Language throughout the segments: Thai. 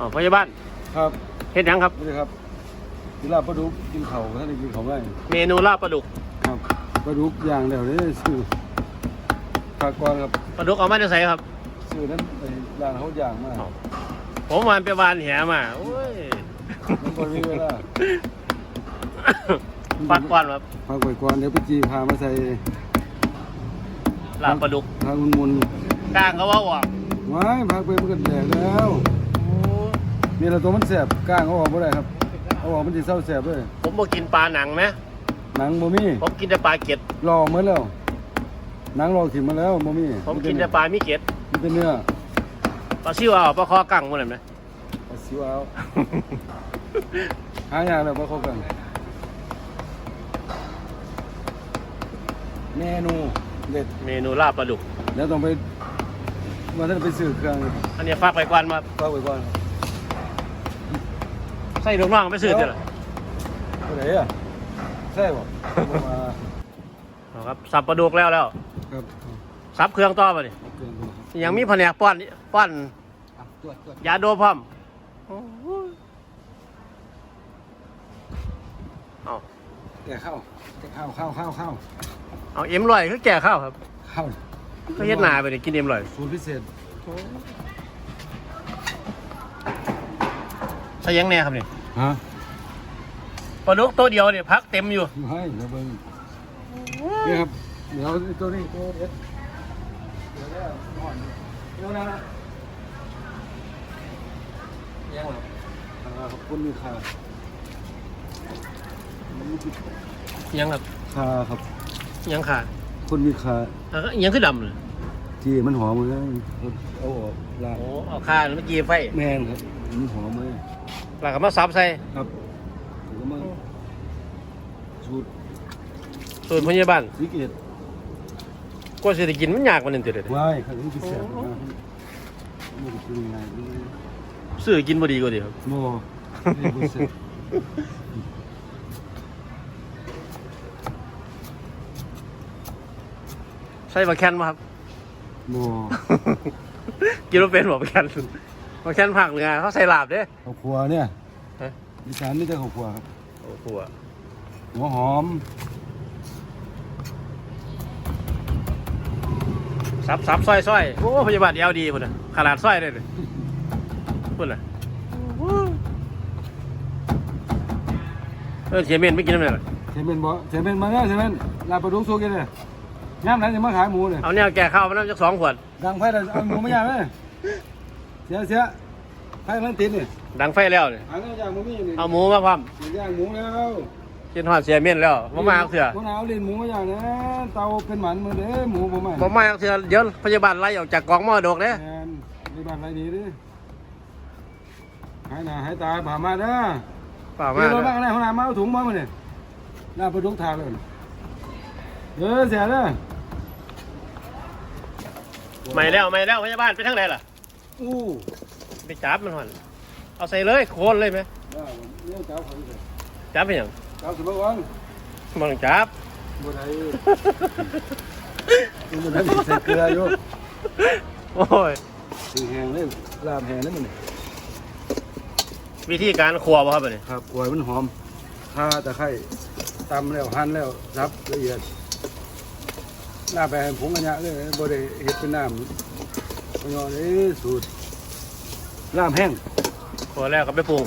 อ๋อพยาบาลครับเฮ็ดหยังครับ นี่ครับกีฬาปลาดุกกินเข่าวท่านได้กินของไรเมนูลาบปลาดุกครับปลาดุกอย่างเดียวนี่ซื้อผักก่อนครับปลาดุกเอามาจะใส่ครับ ซื้อนั้นไปร้านเขาย่างมากผมวานไปวานแหมาโอ้ยมันบ่มีเวลาฟัดก่อนครับผักไว้ก่อนเดี๋ยวไปจีพามาใส่ลาบปลาดุกผักมุนกลางเขาว่าออกๆว้ายผักไปมันก็แดกแล้ว นี่แหละตัวมันแสบก้างเอาออกบ่ได้ครับเอาออกมันจะเศร้าแสบด้วยผมบอกกินปลาหนังไหมหนังบ่มีผมกินแต่ปลาเก็ดรอหมาแล้วหนังรอขิมมาแล้วบ่มีผมกินแต่ปลามีเก็ดมันเป็นเนื้อปลาซิวเอาปลาคอกั้งหมดเลยไหมเอาสิวเอาหายากแล้วบ่เข้ากันเมนูเด็ดเมนูลาบปลาดุกเดี๋ยวต้องไปวันนั้นไปซื้อเครื่องอันนี้ฝากไปก่อนมาฝากไว้ก่อนครับ ใส่ลูกน้องไปซื้อเถอะไปไหนอะใช่บ่บ่มาเอาครับสับปลาดุกแล้วแล้วครับสับเครื่องต่อมาดิเอาเครื่องดูครับยังมีแผนกป้อนป้อนอะตรวจตรวจยาโดพร้อมเอาแก่ข้าวแก่ข้าวข้าวข้าวข้าวเอาเอ็มลอยคือแก่ข้าวครับข้าวก็เฮ็ดหนาไปดิกินเอ็มลอยสูตรพิเศษ ใส่ยังแน่ครับนี่ฮะปลาดุกตัวเดียวเนี่ยพักเต็มอยู่อยู่ให้เดี๋ยวเบิ่งนี่ครับเดี๋ยวตัวนี้ตัวเด็ดเดี๋ยวแล้วอ่อนเดี๋ยวนะยังครับอ่าขอบคุณมีค่ายังครับค่าครับยังขาดคนมีค่าอะยังคือดำเลย ที่มันหอมเลยเอาออกล้างโอ้เอาขาดเมื่อกี้ไฟแมนครับมันหอมเลยหลังก็มาซับใส่ครับผมก็มาสูตรส่วนพยาบาลสีเกตก็สิได้กินมันยากกว่านั้นติเลยว้ายครับนี่พิเศษนะไม่ได้กินง่ายนี่ซื้อกินบ่ดีกว่าดีครับโม่นี่พิเศษใส่บะแคนมาครับ โม่กินว่าเป็นบ่บะแคนบะแคนผักเหนือเขาใส่ลาบเด้ข้าวคั่วเนี่ยฮะอีสานนี่จะข้าวคั่วครับโอ้โหหัวหอม ซับซับซอยซอยโอ้พยาบาลเอลดีพุ่นน่ะขนาดซอยได้เลยพุ่นน่ะเออเทียเมนไม่กินน้ำเลยเหรอเซเมนบ่เซเมนมาเนี่ยเซเมนลาบปลาดุกสุกเลย ย่ามไหนจะมาขายหมูเนี่ยเอาเนี่ยแก่ข้าวมาน้ำจักสองขวด ดังไฟเลยเอาหมูไม่ย่างเลยเสียเสียไฟมันติดนี่ดังไฟแล้วเนี่ยหาเงินย่างหมูมีอยู่นี่เอาหมูมาพร้อมย่างหมูแล้วกินหอดเสียเมนแล้วมามาเอาเถื่อคนเอาลิ้นหมูมาย่างนะเตาเป็นหมันมือเด้อหมูผมอะมามาเอาเถื่อเดี๋ยวพยาบาลไล่ออกจากกองหม้อดกเด้แมนในบ้านไรดีดิหายหน้าหายตาผ่ามาเด้อเปล่ามามาเรถบ้างอะไรห้องน้ำมาเอาถุงมามาเนี่ยหน้าประดุกทางเลย เออเสียเด้อไม่แล้วไม่แล้วพยาบาลไปทางไหนล่ะ อู้ไปจับมันหอนเอาใส่เลยโคนเลยไหมได้เนี่ยเจ้าเขาเลยจับไปยังเจ้าสุภาพวังมันจับบ่ได้มันได้ใส่เกลืออยู่โอ้ยสีแห้งเลยลาบแห้งเลยมันวิธีการครัวบ่ครับอันนี้ครับกล้วยมันหอมข่าตะไคร้ตำแล้วหั่นแล้วซับละเอียด ลาบไปให้ผงอันยะเลยบ่ได้เฮ็ดเป็นน้ำพยอนี่สูตรลาบแห้งครัวแล้วก็ไปปรุง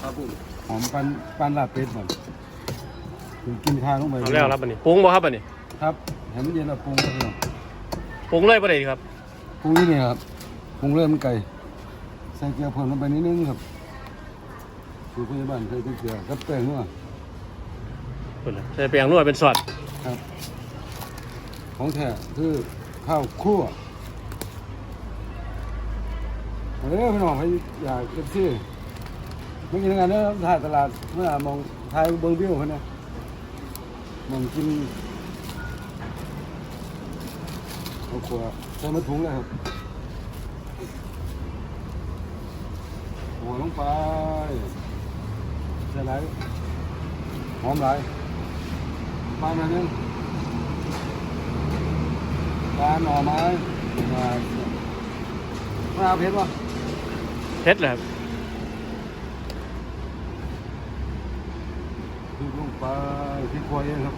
ครับผมหอมปันปันลาบเป็ดมันถึงกินข้าวลงไปเอาแล้วครับอันนี้ปรุงบ่ครับอันนี้ครับให้มันเย็นแล้วปรุงครับพี่น้องปรุงเลยบ่ได้ครับปรุงนี่เนี่ยครับปรุงเริ่มนไก่ใส่เกลือเพิ่มลงไปนิดนึงครับสูตรพยาบาลใส่เกลือกับแป้งนัวพุ่นน่ะใส่แป้งนวดเป็นซอสครับ ของแท้คือข้าวคั่วเออพี่น้องให้อยากเอฟซีไม่กินงานเด้อถ่ายตลาดเมื่อมองถ่ายเบิ้งวิวเขานะมองกินข้าวคั่วใส่มาถุงเลยครับหัวลงไปใส่ไรหอมไรมาหน่อยนึง ร้าหน่อไม้มามาเอาเพชรวะเพชรเหรอครับดูลงไปที่ครัวเองครับ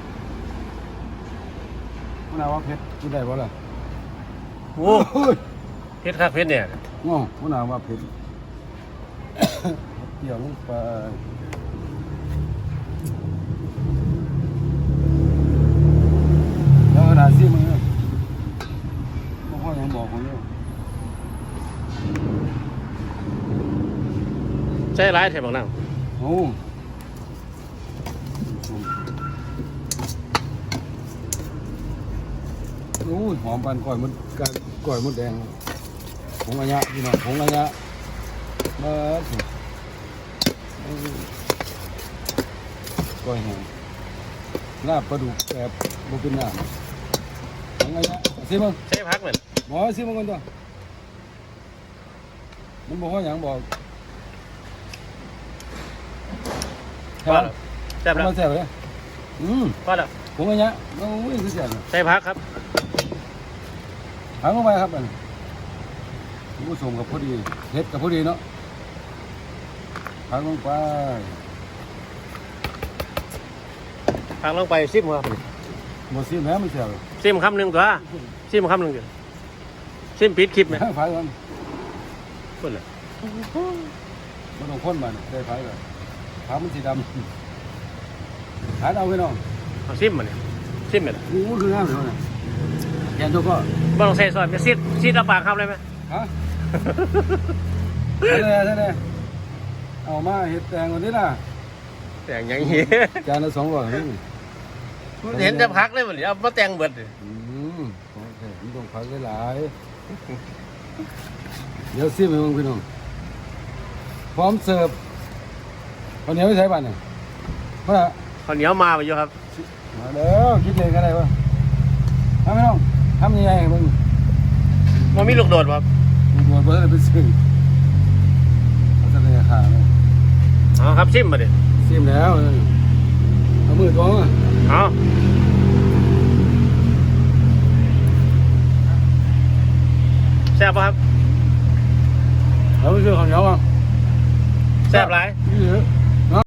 มะนาว่าเพชรกินได้ปะล่ะโอ้ยเพชรครับเพชรเนี่ยง้อมะนาว่าเพชรเดี่ยวลงไปแล้วกระดาษซี่มือ พ่อยังบอกผมอยู่ใช่ร้ายแถบางนั่งโอ้โอ้ยหอมปานก่อยมดกันก่อยมดแดงผงอัญญะพี่น้องผงอัญญะมาสิก่อยหอมลาบปลาดุกแบบบุเป็นน้ำผงอัญญะสิมึงใช่พักเหมือน หมอสิมึงกันตัวมันบอกว่าอย่างบอกว่าแล้วแซ่บแล้วมาแซ่บเลยอืมว่าแล้วผงอัญญะโอ้ยคือแซ่บเลยใช่พักครับหันลงไปครับอันนี้ผู้ชมกับพอดีเฮ็ดกับพอดีเนาะหันลงไปทางลงไปซิมครับหมดซิมแล้วมันเสียเลยซิมคำหนึ่งตัวซิมคำหนึ่งเดียว ซิมปิดคลิปไหมไฟมันพูดเลยมันต้องพ่นมันได้ไฟเลยขามันสีดำหันเอาไว้น้องเอาซิมมาเนี่ยซิมไปเลยนี่มันคืองามเลยเนี่ยแกนตัวก็บ่ต้องใส่ซอสไปซิดซิดเอาปากคำเลยไหมฮะนั่นแหละนั่นแหละเอามาเห็ดแตงวันนี้นะแต่งอย่างนี้จานละสองร้อยนี่เห็นจะพักเลยมันเอามาแต่งเบิดเลยอืมโอเคมันต้องพักหลายๆ เดี๋ยวซิมให้มึงพี่น้องพร้อมเสิร์ฟคนเหนี้ยวไม่ใช้บัตรเนี่ยมาละข้าวเหนียวมาไปอยู่ครับมาเด้อคิดเลยก็ได้วะทำไม่ต้องทำยังไงมึงมันมีลูกโดดป่ะมึงบวชเบอร์เลยไปซื้อเอาจะเลยขาเลยเอาครับซิมมาดิซิมแล้วเออเอามือตัวมา เอา ซ่บป่ะครับเอาไปซื้อข้าวเหนียวมาแซ่บหลาย นี่เหรอ